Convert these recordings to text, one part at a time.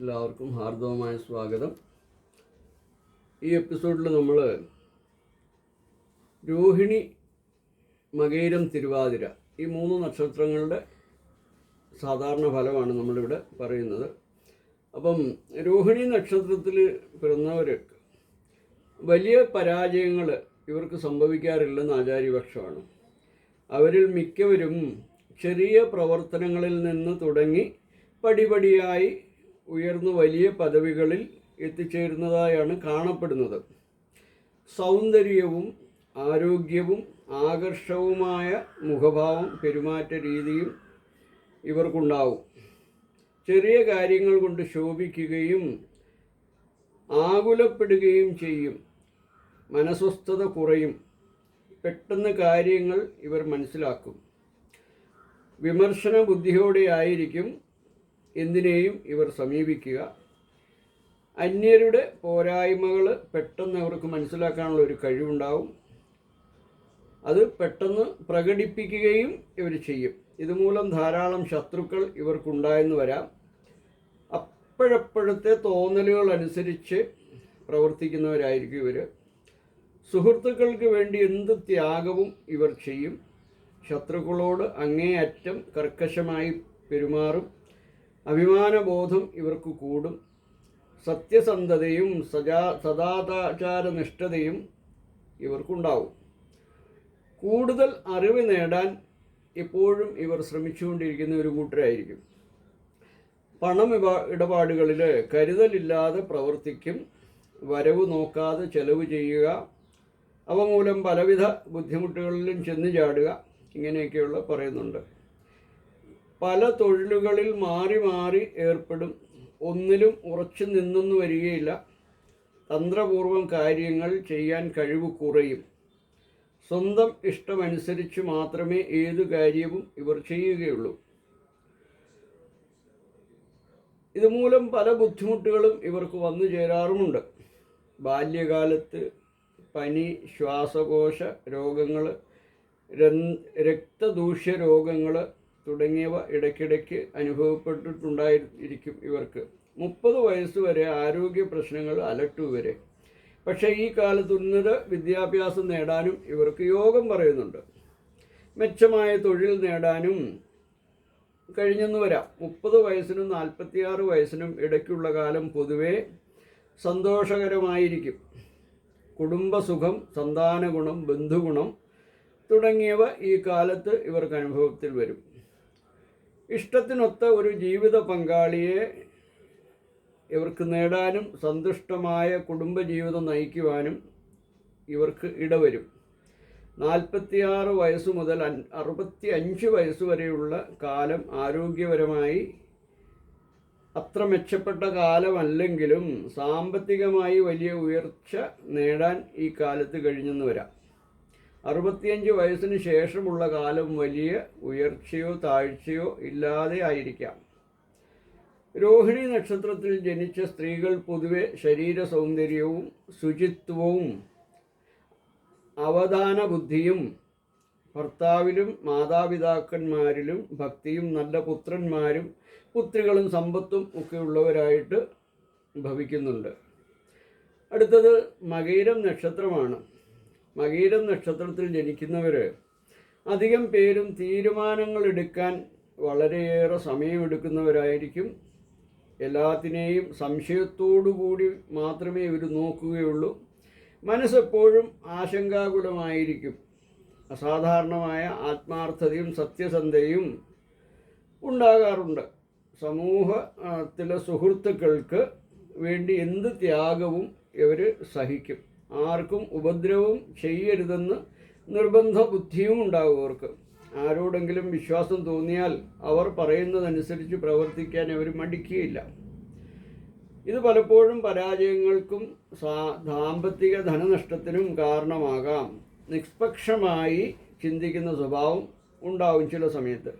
എല്ലാവർക്കും ഹാർദവമായ സ്വാഗതം. ഈ എപ്പിസോഡിൽ നമ്മൾ രോഹിണി മകേരം തിരുവാതിര ഈ മൂന്ന് നക്ഷത്രങ്ങളുടെ സാധാരണ ഫലമാണ് നമ്മളിവിടെ പറയുന്നത്. അപ്പം രോഹിണി നക്ഷത്രത്തിൽ പിറന്നവർക്ക് വലിയ പരാജയങ്ങൾ ഇവർക്ക് സംഭവിക്കാറില്ലെന്ന് ആചാര്യപക്ഷമാണ്. അവരിൽ മിക്കവരും ചെറിയ പ്രവർത്തനങ്ങളിൽ നിന്ന് തുടങ്ങി പടിപടിയായി ഉയർന്നു വലിയ പദവികളിൽ എത്തിച്ചേരുന്നതായാണ് കാണപ്പെടുന്നത്. സൗന്ദര്യവും ആരോഗ്യവും ആകർഷവുമായ മുഖഭാവം പെരുമാറ്റ രീതിയും ഇവർക്കുണ്ടാവും. ചെറിയ കാര്യങ്ങൾ കൊണ്ട് ശോഭിക്കുകയും ആകുലപ്പെടുകയും ചെയ്യും. മനസ്വസ്ഥത കുറയും. പെട്ടെന്ന് കാര്യങ്ങൾ ഇവർ മനസ്സിലാക്കും. വിമർശന ബുദ്ധിയോടെ ആയിരിക്കും എന്തിനേയും ഇവർ സമീപിക്കുക. അന്യരുടെ പോരായ്മകൾ പെട്ടെന്ന് അവർക്ക് മനസ്സിലാക്കാനുള്ള ഒരു കഴിവുണ്ടാവും. അത് പെട്ടെന്ന് പ്രകടിപ്പിക്കുകയും ഇവർ ചെയ്യും. ഇതുമൂലം ധാരാളം ശത്രുക്കൾ ഇവർക്കുണ്ടായെന്ന് വരാം. അപ്പോഴപ്പോഴത്തെ തോന്നലുകൾ അനുസരിച്ച് പ്രവർത്തിക്കുന്നവരായിരിക്കും ഇവർ സുഹൃത്തുക്കൾക്ക് വേണ്ടി എന്ത് ത്യാഗവും ഇവർ ചെയ്യും. ശത്രുക്കളോട് അങ്ങേയറ്റം കർക്കശമായി പെരുമാറും. അഭിമാനബോധം ഇവർക്ക് കൂടും. സത്യസന്ധതയും സജാ സദാചാരനിഷ്ഠതയും ഇവർക്കുണ്ടാവും. കൂടുതൽ അറിവ് നേടാൻ എപ്പോഴും ഇവർ ശ്രമിച്ചുകൊണ്ടിരിക്കുന്ന ഒരു കൂട്ടരായിരിക്കും. പണം ഇടപാടുകളിൽ കരുതലില്ലാതെ പ്രവർത്തിക്കും വരവ് നോക്കാതെ ചെലവ് ചെയ്യുക അവ മൂലം പലവിധ ബുദ്ധിമുട്ടുകളിലും ചെന്ന് ചാടുക ഇങ്ങനെയൊക്കെയുള്ള പറയുന്നുണ്ട്. പല തൊഴിലുകളിൽ മാറി മാറി ഏർപ്പെടും. ഒന്നിലും ഉറച്ചു നിന്നൊന്നു വരികയില്ല. തന്ത്രപൂർവം കാര്യങ്ങൾ ചെയ്യാൻ കഴിവ് കുറയും. സ്വന്തം ഇഷ്ടമനുസരിച്ച് മാത്രമേ ഏതു കാര്യവും ഇവർ ചെയ്യുകയുള്ളൂ. ഇതുമൂലം പല ബുദ്ധിമുട്ടുകളും ഇവർക്ക് വന്നു ചേരാറുമുണ്ട്. ബാല്യകാലത്ത് പനി ശ്വാസകോശ രോഗങ്ങൾ രക്തദൂഷ്യ രോഗങ്ങൾ തുടങ്ങിയവ ഇടയ്ക്കിടയ്ക്ക് അനുഭവപ്പെട്ടിട്ടുണ്ടായിരിക്കും ഇവർക്ക്. മുപ്പത് വയസ്സുവരെ ആരോഗ്യ പ്രശ്നങ്ങൾ അലട്ടുവരെ പക്ഷേ ഈ കാലത്ത് ഉന്നത വിദ്യാഭ്യാസം നേടാനും ഇവർക്ക് യോഗം പറയുന്നുണ്ട്. മെച്ചമായ തൊഴിൽ നേടാനും കഴിഞ്ഞെന്ന് വരാം. മുപ്പത് വയസ്സിനും നാൽപ്പത്തിയാറ് വയസ്സിനും ഇടയ്ക്കുള്ള കാലം പൊതുവേ സന്തോഷകരമായിരിക്കും. കുടുംബസുഖം സന്താന ഗുണം ബന്ധുഗുണം തുടങ്ങിയവ ഈ കാലത്ത് ഇവർക്ക് അനുഭവത്തിൽ വരും. ഇഷ്ടത്തിനൊത്ത ഒരു ജീവിത പങ്കാളിയെ ഇവർക്ക് നേടാനും സന്തുഷ്ടമായ കുടുംബജീവിതം നയിക്കുവാനും ഇവർക്ക് ഇടവരും. നാൽപ്പത്തിയാറ് വയസ്സ് മുതൽ അറുപത്തി അഞ്ച് വയസ്സ് വരെയുള്ള കാലം ആരോഗ്യപരമായി അത്ര മെച്ചപ്പെട്ട കാലമല്ലെങ്കിലും സാമ്പത്തികമായി വലിയ ഉയർച്ച നേടാൻ ഈ കാലത്ത് കഴിഞ്ഞെന്ന് വരാം. അറുപത്തിയഞ്ച് വയസ്സിന് ശേഷമുള്ള കാലം വലിയ ഉയർച്ചയോ താഴ്ചയോ ഇല്ലാതെ ആയിരിക്കാം. രോഹിണി നക്ഷത്രത്തിൽ ജനിച്ച സ്ത്രീകൾ പൊതുവെ ശരീര സൗന്ദര്യവും ശുചിത്വവും അവധാന ബുദ്ധിയും ഭർത്താവിലും മാതാപിതാക്കന്മാരിലും ഭക്തിയും നല്ല പുത്രന്മാരും പുത്രികളും സമ്പത്തും ഒക്കെ ഉള്ളവരായിട്ട് ഭവിക്കുന്നുണ്ട്. അടുത്തത് മകയിരം നക്ഷത്രമാണ്. മകയിരം നക്ഷത്രത്തിൽ ജനിക്കുന്നവർ അധികം പേരും തീരുമാനങ്ങൾ എടുക്കാൻ വളരെയേറെ സമയമെടുക്കുന്നവരായിരിക്കും. എല്ലാത്തിനെയും സംശയത്തോടു കൂടി മാത്രമേ ഇവർ നോക്കുകയുള്ളൂ. മനസ്സെപ്പോഴും ആശങ്കാകുലമായിരിക്കും. അസാധാരണമായ ആത്മാർത്ഥതയും സത്യസന്ധയും ഉണ്ടാകാറുണ്ട്. സമൂഹത്തിലെ സുഹൃത്തുക്കൾക്ക് വേണ്ടി എന്ത് ത്യാഗവും ഇവർ സഹിക്കും. ആർക്കും ഉപദ്രവവും ചെയ്യരുതെന്ന് നിർബന്ധ ബുദ്ധിയും ഉണ്ടാകും അവർക്ക്. ആരോടെങ്കിലും വിശ്വാസം തോന്നിയാൽ അവർ പറയുന്നതനുസരിച്ച് പ്രവർത്തിക്കാൻ അവർ മടിക്കുകയില്ല. ഇത് പലപ്പോഴും പരാജയങ്ങൾക്കും സാമ്പത്തിക ധനനഷ്ടത്തിനും കാരണമാകാം. നിഷ്പക്ഷമായി ചിന്തിക്കുന്ന സ്വഭാവം ഉണ്ടാവും ചില സമയത്ത്.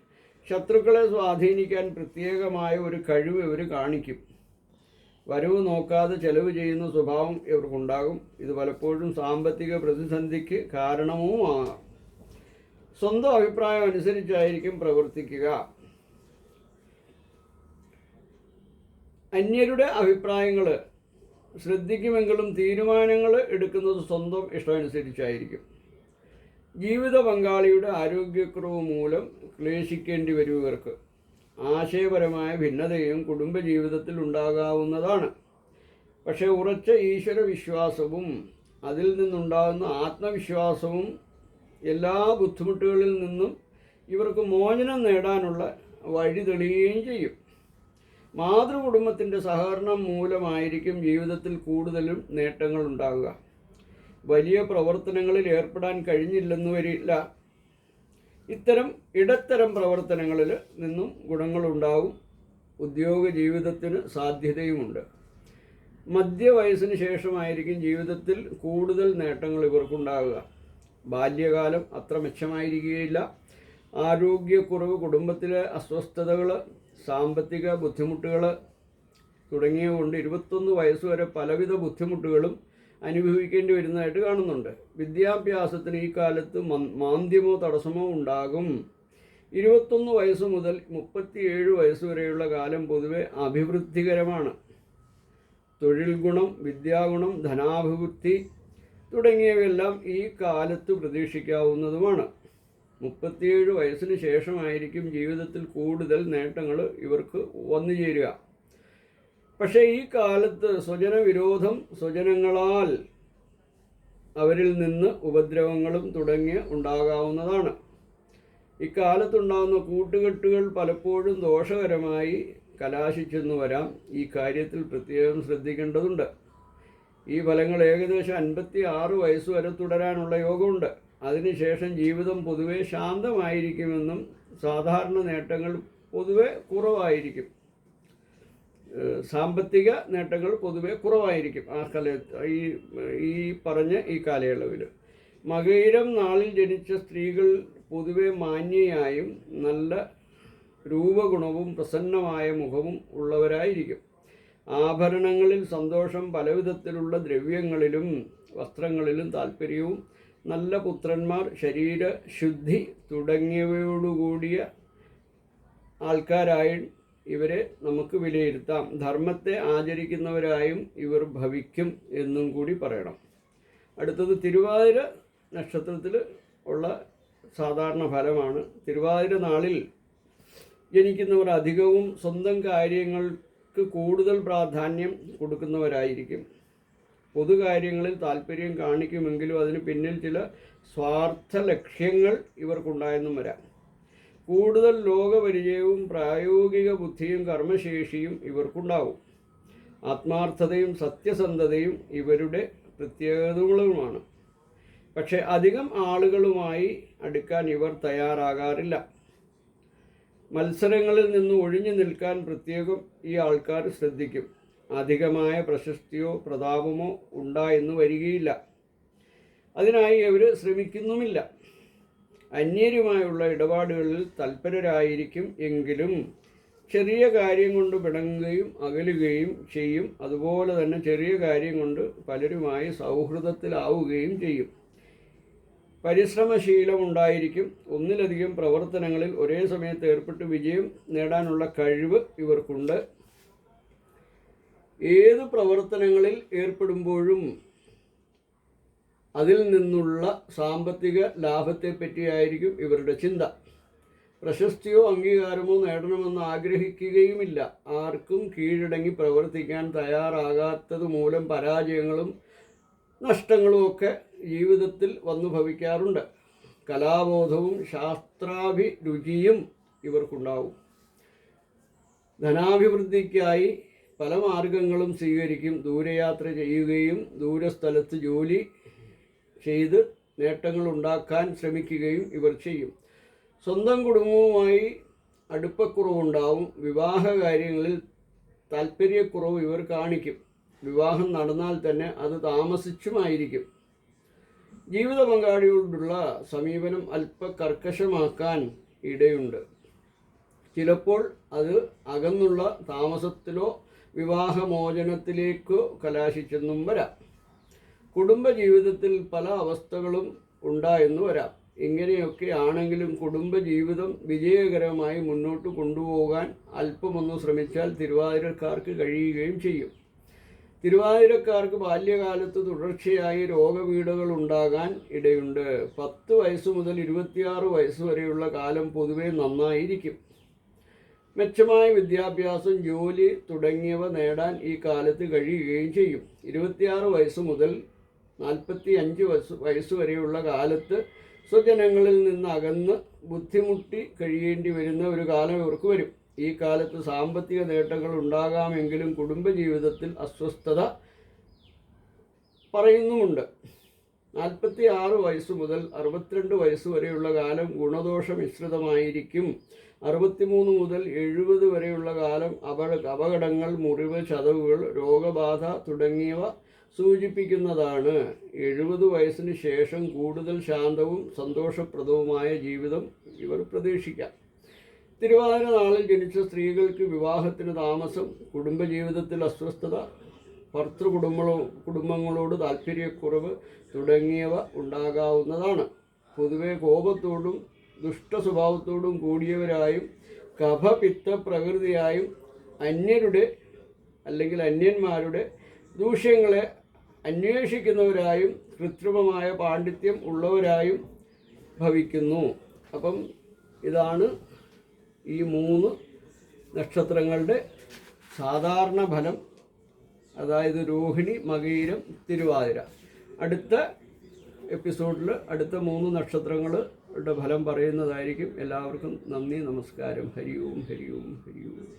ശത്രുക്കളെ സ്വാധീനിക്കാൻ പ്രത്യേകമായ ഒരു കഴിവ് ഇവർ കാണിക്കും. വരവ് നോക്കാതെ ചെലവ് ചെയ്യുന്ന സ്വഭാവം ഇവർക്കുണ്ടാകും. ഇത് പലപ്പോഴും സാമ്പത്തിക പ്രതിസന്ധിക്ക് കാരണവുമാകാം സ്വന്തം അഭിപ്രായം അനുസരിച്ചായിരിക്കും പ്രവർത്തിക്കുക. അന്യരുടെ അഭിപ്രായങ്ങൾ ശ്രദ്ധിക്കുമെങ്കിലും തീരുമാനങ്ങൾ എടുക്കുന്നത് സ്വന്തം ഇഷ്ടമനുസരിച്ചായിരിക്കും ജീവിത പങ്കാളിയുടെ ആരോഗ്യക്കുറവ് മൂലം ക്ലേശിക്കേണ്ടി വരും ഇവർക്ക്. ആശയപരമായ ഭിന്നതയും കുടുംബജീവിതത്തിൽ ഉണ്ടാകാവുന്നതാണ്. പക്ഷേ ഉറച്ച ഈശ്വര വിശ്വാസവും അതിൽ നിന്നുണ്ടാകുന്ന ആത്മവിശ്വാസവും എല്ലാ ബുദ്ധിമുട്ടുകളിൽ നിന്നും ഇവർക്ക് മോചനം നേടാനുള്ള വഴി തെളിയുകയും ചെയ്യും. മാതൃകുടുംബത്തിന്റെ സഹകരണം മൂലമായിരിക്കും ജീവിതത്തിൽ കൂടുതലും നേട്ടങ്ങൾ ഉണ്ടാകുക വലിയ പ്രവർത്തനങ്ങളിൽ ഏർപ്പെടാൻ കഴിഞ്ഞില്ലെന്ന് വരില്ല ഇത്തരം ഇടത്തരം പ്രവർത്തനങ്ങളിൽ നിന്നും ഗുണങ്ങളുണ്ടാവും. ഉദ്യോഗ ജീവിതത്തിന് സാധ്യതയുമുണ്ട്. മധ്യവയസ്സിന് ശേഷമായിരിക്കും ജീവിതത്തിൽ കൂടുതൽ നേട്ടങ്ങൾ ഇവർക്കുണ്ടാകുക ബാല്യകാലം അത്ര മെച്ചമായിരിക്കുകയില്ല. ആരോഗ്യക്കുറവ് കുടുംബത്തിലെ അസ്വസ്ഥതകൾ സാമ്പത്തിക ബുദ്ധിമുട്ടുകൾ തുടങ്ങിയ കൊണ്ട് ഇരുപത്തൊന്ന് വയസ്സുവരെ പലവിധ ബുദ്ധിമുട്ടുകളും അനുഭവിക്കേണ്ടി വരുന്നതായിട്ട് കാണുന്നുണ്ട്. വിദ്യാഭ്യാസത്തിന് ഈ കാലത്ത് മാന്ദ്യമോ തടസ്സമോ ഉണ്ടാകും. ഇരുപത്തൊന്ന് വയസ്സ് മുതൽ മുപ്പത്തിയേഴ് വയസ്സ് വരെയുള്ള കാലം പൊതുവെ അഭിവൃദ്ധികരമാണ്. തൊഴിൽ ഗുണം വിദ്യാഗുണം ധനാഭിവൃദ്ധി തുടങ്ങിയവയെല്ലാം ഈ കാലത്ത് പ്രതീക്ഷിക്കാവുന്നതുമാണ്. മുപ്പത്തിയേഴ് വയസ്സിന് ശേഷമായിരിക്കും ജീവിതത്തിൽ കൂടുതൽ നേട്ടങ്ങൾ ഇവർക്ക് വന്നു ചേരുക പക്ഷേ ഈ കാലത്ത് സ്വജനവിരോധം സ്വജനങ്ങളാൽ അവരിൽ നിന്ന് ഉപദ്രവങ്ങളും തുടങ്ങിയ ഉണ്ടാകാവുന്നതാണ്. ഇക്കാലത്തുണ്ടാകുന്ന കൂട്ടുകെട്ടുകൾ പലപ്പോഴും ദോഷകരമായി കലാശിച്ചെന്ന് വരാം. ഈ കാര്യത്തിൽ പ്രത്യേകം ശ്രദ്ധിക്കേണ്ടതുണ്ട്. ഈ ഫലങ്ങൾ ഏകദേശം അൻപത്തി ആറ് വയസ്സ് വരെ തുടരാനുള്ള യോഗമുണ്ട്. അതിനുശേഷം ജീവിതം പൊതുവെ ശാന്തമായിരിക്കുമെന്നും സാധാരണ നേട്ടങ്ങൾ പൊതുവെ കുറവായിരിക്കും. സാമ്പത്തിക നേട്ടങ്ങൾ പൊതുവെ കുറവായിരിക്കും ആ കല ഈ ഈ പറഞ്ഞ ഈ കാലയളവിൽ മകയിരം നാളിൽ ജനിച്ച സ്ത്രീകൾ പൊതുവെ മാന്യയായും നല്ല രൂപഗുണവും പ്രസന്നമായ മുഖവും ഉള്ളവരായിരിക്കും. ആഭരണങ്ങളിൽ സന്തോഷം പലവിധത്തിലുള്ള ദ്രവ്യങ്ങളിലും വസ്ത്രങ്ങളിലും താല്പര്യവും നല്ല പുത്രന്മാർ ശരീര ശുദ്ധി തുടങ്ങിയവയോടുകൂടിയ ആൾക്കാരായി ഇവരെ നമുക്ക് വിലയിരുത്താം. ധർമ്മത്തെ ആചരിക്കുന്നവരായും ഇവർ ഭവിക്കും എന്നും കൂടി പറയണം. അടുത്തത് തിരുവാതിര നക്ഷത്രത്തിൽ ഉള്ള സാധാരണ ഫലമാണ്. തിരുവാതിര നാളിൽ ജനിക്കുന്നവർ അധികവും സ്വന്തം കാര്യങ്ങൾക്ക് കൂടുതൽ പ്രാധാന്യം കൊടുക്കുന്നവരായിരിക്കും. പൊതുകാര്യങ്ങളിൽ താല്പര്യം കാണിക്കുമെങ്കിലും അതിന് പിന്നിൽ ചില സ്വാർത്ഥ ലക്ഷ്യങ്ങൾ ഇവർക്കുണ്ടായെന്നും വരാം. കൂടുതൽ ലോകപരിചയവും പ്രായോഗിക ബുദ്ധിയും കർമ്മശേഷിയും ഇവർക്കുണ്ടാവും. ആത്മാർത്ഥതയും സത്യസന്ധതയും ഇവരുടെ പ്രത്യേകതകളുമാണ്. പക്ഷെ അധികം ആളുകളുമായി അടുക്കാൻ ഇവർ തയ്യാറാകാറില്ല. മത്സരങ്ങളിൽ നിന്ന് ഒഴിഞ്ഞു നിൽക്കാൻ പ്രത്യേകം ഈ ആൾക്കാർ ശ്രദ്ധിക്കും. അധികമായ പ്രശസ്തിയോ പ്രതാപമോ ഉണ്ടായെന്ന് വരികയില്ല. അതിനായി അവർ ശ്രമിക്കുന്നുമില്ല. അന്യരുമായുള്ള ഇടപാടുകളിൽ തൽപരരായിരിക്കും എങ്കിലും ചെറിയ കാര്യം കൊണ്ട് പിണങ്ങുകയും അകലുകയും ചെയ്യും. അതുപോലെ തന്നെ ചെറിയ കാര്യം കൊണ്ട് പലരുമായി സൗഹൃദത്തിലാവുകയും ചെയ്യും. പരിശ്രമശീലമുണ്ടായിരിക്കും ഒന്നിലധികം പ്രവർത്തനങ്ങളിൽ ഒരേ സമയത്ത് ഏർപ്പെട്ട് വിജയം നേടാനുള്ള കഴിവ് ഇവർക്കുണ്ട്. ഏത് പ്രവർത്തനങ്ങളിൽ ഏർപ്പെടുമ്പോഴും അതിൽ നിന്നുള്ള സാമ്പത്തിക ലാഭത്തെ പറ്റിയായിരിക്കും ഇവരുടെ ചിന്ത. പ്രശസ്തിയോ അംഗീകാരമോ നേടണമെന്ന് ആഗ്രഹിക്കുകയുമില്ല. ആർക്കും കീഴടങ്ങി പ്രവർത്തിക്കാൻ തയ്യാറാകാത്തത് മൂലം പരാജയങ്ങളും നഷ്ടങ്ങളും ഒക്കെ ജീവിതത്തിൽ വന്നു ഭവിക്കാറുണ്ട്. കലാബോധവും ശാസ്ത്രാഭിരുചിയും ഇവർക്കുണ്ടാവും. ധനാഭിവൃദ്ധിക്കായി പല മാർഗങ്ങളും സ്വീകരിക്കും. ദൂരയാത്ര ചെയ്യുകയും ദൂരസ്ഥലത്ത് ജോലി ചെയ്ത് നേട്ടങ്ങൾ ഉണ്ടാക്കാൻ ശ്രമിക്കുകയും ഇവർ ചെയ്യും. സ്വന്തം കുടുംബവുമായി അടുപ്പക്കുറവുണ്ടാവും. വിവാഹ കാര്യങ്ങളിൽ താല്പര്യക്കുറവ് ഇവർ കാണിക്കും. വിവാഹം നടന്നാൽ തന്നെ അത് താമസിച്ചുമായിരിക്കും. ജീവിത പങ്കാളിയോടുള്ള സമീപനം അല്പ കർക്കശമാക്കാൻ ഇടയുണ്ട്. ചിലപ്പോൾ അത് അകന്നുള്ള താമസത്തിലോ വിവാഹമോചനത്തിലേക്കോ കലാശിച്ചെന്നും വരാം. കുടുംബജീവിതത്തിൽ പല അവസ്ഥകളും ഉണ്ടായെന്ന് വരാം. ഇങ്ങനെയൊക്കെ ആണെങ്കിലും കുടുംബജീവിതം വിജയകരമായി മുന്നോട്ട് കൊണ്ടുപോകാൻ അല്പമൊന്ന് ശ്രമിച്ചാൽ തിരുവാതിരക്കാർക്ക് കഴിയുകയും ചെയ്യും. തിരുവാതിരക്കാർക്ക് ബാല്യകാലത്ത് തുടർച്ചയായി രോഗവീടുകൾ ഉണ്ടാകാൻ ഇടയുണ്ട്. പത്ത് വയസ്സ് മുതൽ ഇരുപത്തിയാറ് വയസ്സ് വരെയുള്ള കാലം പൊതുവെ നന്നായിരിക്കും. മെച്ചമായ വിദ്യാഭ്യാസം ജോലി തുടങ്ങിയവ നേടാൻ ഈ കാലത്ത് കഴിയുകയും ചെയ്യും. ഇരുപത്തിയാറ് വയസ്സ് മുതൽ നാൽപ്പത്തി അഞ്ച് വയസ്സ് വയസ്സ് വരെയുള്ള കാലത്ത് സ്വജനങ്ങളിൽ നിന്ന് അകന്ന് ബുദ്ധിമുട്ടി കഴിയേണ്ടി വരുന്ന ഒരു കാലം ഇവർക്ക് വരും. ഈ കാലത്ത് സാമ്പത്തിക നേട്ടങ്ങൾ ഉണ്ടാകാമെങ്കിലും കുടുംബജീവിതത്തിൽ അസ്വസ്ഥത പറയുന്നുമുണ്ട്. നാൽപ്പത്തി ആറ് വയസ്സ് മുതൽ അറുപത്തിരണ്ട് വയസ്സ് വരെയുള്ള കാലം ഗുണദോഷ മിശ്രിതമായിരിക്കും അറുപത്തിമൂന്ന് മുതൽ എഴുപത് വരെയുള്ള കാലം അപക അപകടങ്ങൾ മുറിവ് ചതവുകൾ രോഗബാധ തുടങ്ങിയവ സൂചിപ്പിക്കുന്നതാണ് എഴുപത് വയസ്സിന് ശേഷം കൂടുതൽ ശാന്തവും സന്തോഷപ്രദവുമായ ജീവിതം ഇവർ പ്രതീക്ഷിക്കാം. തിരുവാതിര നാളിൽ ജനിച്ച സ്ത്രീകൾക്ക് വിവാഹത്തിന് താമസം കുടുംബജീവിതത്തിൽ അസ്വസ്ഥത ഭർത്തൃ കുടുംബങ്ങളോ കുടുംബങ്ങളോട് താല്പര്യക്കുറവ് തുടങ്ങിയവ ഉണ്ടാകാവുന്നതാണ്. പൊതുവെ കോപത്തോടും ദുഷ്ട സ്വഭാവത്തോടും കൂടിയവരായും കഫപിത്ത പ്രകൃതിയായും അന്യരുടെ അല്ലെങ്കിൽ അന്യന്മാരുടെ ദൂഷ്യങ്ങളെ അന്വേഷിക്കുന്നവരായും കൃത്രിമമായ പാണ്ഡിത്യം ഉള്ളവരായും ഭവിക്കുന്നു. അപ്പം ഇതാണ് ഈ മൂന്ന് നക്ഷത്രങ്ങളുടെ സാധാരണ ഫലം. അതായത് രോഹിണി മകീരം തിരുവാതിര. അടുത്ത എപ്പിസോഡിൽ അടുത്ത മൂന്ന് നക്ഷത്രങ്ങളുടെ ഫലം പറയുന്നതായിരിക്കും. എല്ലാവർക്കും നന്ദി നമസ്കാരം. ഹരി ഓം ഹരി ഓം ഹരി ഓം